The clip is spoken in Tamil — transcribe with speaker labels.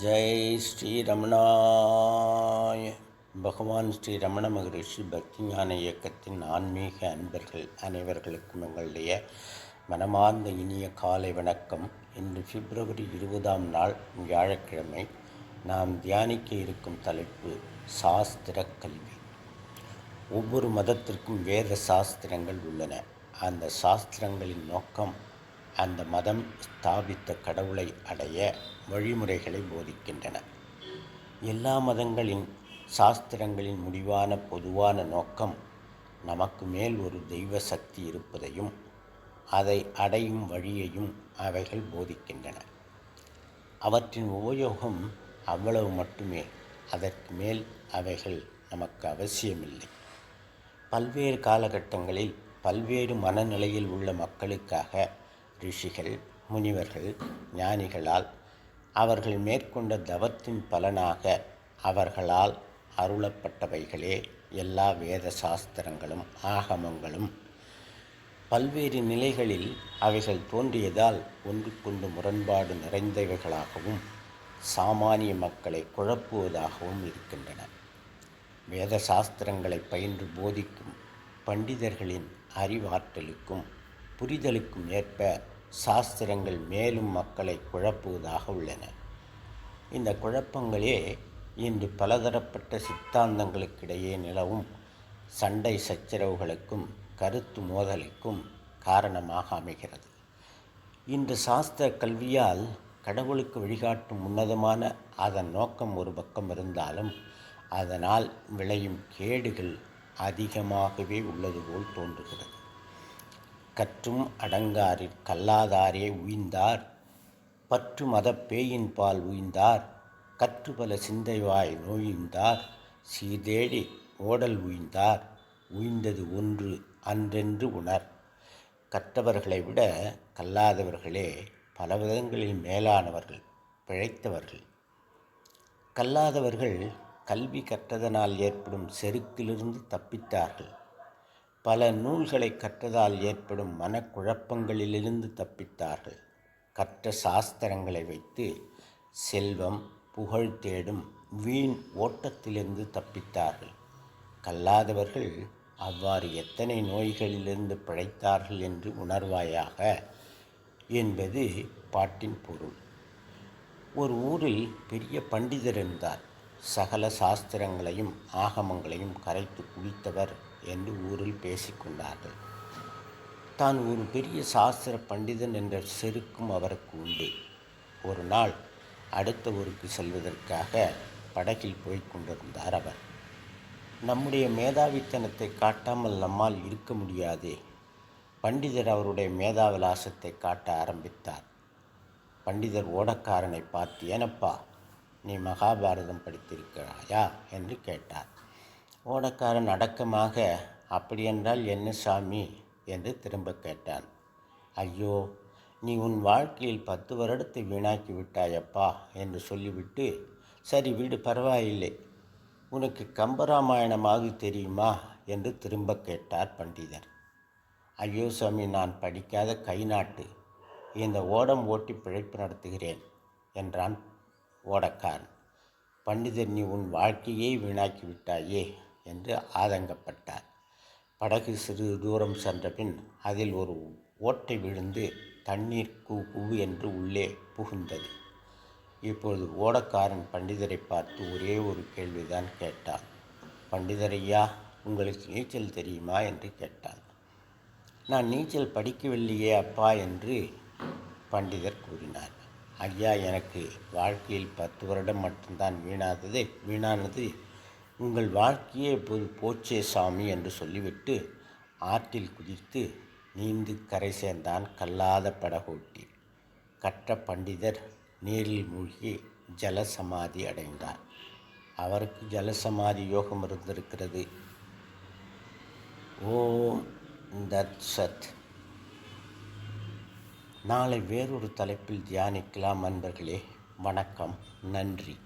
Speaker 1: ஸ்ரீ ரமணாய பகவான் ஸ்ரீ ரமண மகரிஷி பக்தி ஞான இயக்கத்தின் ஆன்மீக அன்பர்கள் அனைவர்களுக்கும் எங்களுடைய மனமார்ந்த இனிய காலை வணக்கம். இன்று பிப்ரவரி இருபதாம் நாள் வியாழக்கிழமை நாம் தியானிக்க இருக்கும் தலைப்பு சாஸ்திர கல்வி. ஒவ்வொரு மதத்திற்கும் வேத சாஸ்திரங்கள் உள்ளன. அந்த சாஸ்திரங்களின் நோக்கம் அந்த மதம் ஸ்தாபித்த கடவுளை அடைய வழிமுறைகளை போதிக்கின்றன. எல்லா மதங்களின் சாஸ்திரங்களின் முடிவான பொதுவான நோக்கம் நமக்கு மேல் ஒரு தெய்வ சக்தி இருப்பதையும் அதை அடையும் வழியையும் அவைகள் போதிக்கின்றன. அவற்றின் உபயோகம் அவ்வளவு மட்டுமே அதற்கு மேல் அவைகள் நமக்கு அவசியமில்லை. பல்வேறு காலகட்டங்களில் பல்வேறு மனநிலையில் உள்ள மக்களுக்காக ரிஷிகள் முனிவர்கள் ஞானிகளால் அவர்கள் மேற்கொண்ட தவத்தின் பலனாக அவர்களால் அருளப்பட்டவைகளே எல்லா வேத சாஸ்திரங்களும் ஆகமங்களும். பல்வேறு நிலைகளில் அவைகள் தோன்றியதால் ஒன்றுக்கொண்டு முரண்பாடு நிறைந்தவைகளாகவும் சாமானிய மக்களை குழப்புவதாகவும் இருக்கின்றன. வேத சாஸ்திரங்களை பயின்று போதிக்கும் பண்டிதர்களின் அறிவாற்றலுக்கும் புரிதலுக்கும் ஏற்ப சாஸ்திரங்கள் மேலும் மக்களை குழப்புவதாக உள்ளன. இந்த குழப்பங்களே இன்று பலதரப்பட்ட சித்தாந்தங்களுக்கிடையே நிலவும் சண்டை சச்சரவுகளுக்கும் கருத்து மோதலுக்கும் காரணமாக அமைகிறது. இன்று சாஸ்திர கல்வியால் கடவுளுக்கு வழிகாட்டும் உன்னதமான அதன் நோக்கம் ஒரு பக்கம் இருந்தாலும் அதனால் விளையும் கேடுகள் அதிகமாகவே உள்ளது போல் தோன்றுகிறது. கற்றும் அடங்காரிற் கல்லாதாரே உய்ந்தார். பற்று மதப் பேயின்பால் உய்ந்தார். கற்று பல சிந்தைவாய் நோயுந்தார். சீதேடி ஓடல் உய்ந்தார். உய்ந்தது ஒன்று அன்றென்று உணர். கற்றவர்களை விட கல்லாதவர்களே பல விதங்களில் மேலானவர்கள் பிழைத்தவர்கள். கல்லாதவர்கள் கல்வி கற்றதனால் ஏற்படும் செருக்கிலிருந்து தப்பித்தார்கள். பல நூல்களை கற்றதால் ஏற்படும் மனக்குழப்பங்களிலிருந்து தப்பித்தார்கள். கற்ற சாஸ்திரங்களை வைத்து செல்வம் புகழ் தேடும் வீண் ஓட்டத்திலிருந்து தப்பித்தார்கள். கல்லாதவர்கள் அவ்வாறு எத்தனை நோய்களிலிருந்து பிழைத்தார்கள் என்று உணர்வாயாக என்பது பாட்டின் பொருள். ஒரு ஊரில் பெரிய பண்டிதர் இருந்தார். சகல சாஸ்திரங்களையும் ஆகமங்களையும் கரைத்து குவித்தவர் என்று ஊரில் பேசிக்கொண்டார்கள். தான் ஒரு பெரிய சாஸ்திர பண்டிதன் என்ற செருக்கும் அவருக்கு உண்டு. ஒரு நாள் அடுத்த ஊருக்கு செல்வதற்காக படகில் போய் கொண்டிருந்தார் அவர். நம்முடைய மேதாவித்தனத்தை காட்டாமல் நம்மால் இருக்க முடியாதே. பண்டிதர் அவருடைய மேதாவிலாசத்தை காட்ட ஆரம்பித்தார். பண்டிதர் ஓடக்காரனை பார்த்து ஏனப்பா நீ மகாபாரதம் படித்திருக்கிறாயா? என்று கேட்டார். ஓடக்காரன் அடக்கமாக அப்படியென்றால் என்ன சாமி என்று திரும்ப கேட்டான். ஐயோ நீ உன் வாழ்க்கையில் பத்து வருடத்தை வீணாக்கி விட்டாயப்பா என்று சொல்லிவிட்டு சரி வீடு பரவாயில்லை. உனக்கு கம்பராமாயணமாக தெரியுமா என்று திரும்ப கேட்டார் பண்டிதர். ஐயோ சாமி நான் படிக்காத கை நாட்டு இந்த ஓடம் ஓட்டி பிழைப்பு நடத்துகிறேன் என்றான் ஓடக்காரன். பண்டிதர் நீ உன் வாழ்க்கையை வீணாக்கி விட்டாயே. என்று ஆதங்கப்பட்டார். படகு சிறிது தூரம் சென்ற பின் அதில் ஒரு ஓட்டை விழுந்து தண்ணீர் கூ கூ என்று உள்ளே புகுந்தது. இப்பொழுது ஓடக்காரன் பண்டிதரை பார்த்து ஒரே ஒரு கேள்விதான் கேட்டான். பண்டிதரையா உங்களுக்கு நீச்சல் தெரியுமா? என்று கேட்டான். நான் நீச்சல் படிக்கவில்லையே அப்பா என்று பண்டிதர் கூறினார். ஐயா எனக்கு வாழ்க்கையில் பத்து வருடம் மட்டும்தான் வீணாதது வீணானது. உங்கள் வாழ்க்கையே இப்போது போச்சே சாமி என்று சொல்லிவிட்டு ஆற்றில் குதித்து நீந்து கரை சேர்ந்தான் கல்லாத படகோட்டி. கற்ற பண்டிதர் நீரில் மூழ்கி ஜலசமாதி அடைந்தார். அவருக்கு ஜலசமாதி யோகம் இருந்திருக்கிறது. ஓம் தத் சத். நாளை வேறொரு தலைப்பில் தியானிக்கலாம் நண்பர்களே வணக்கம். நன்றி.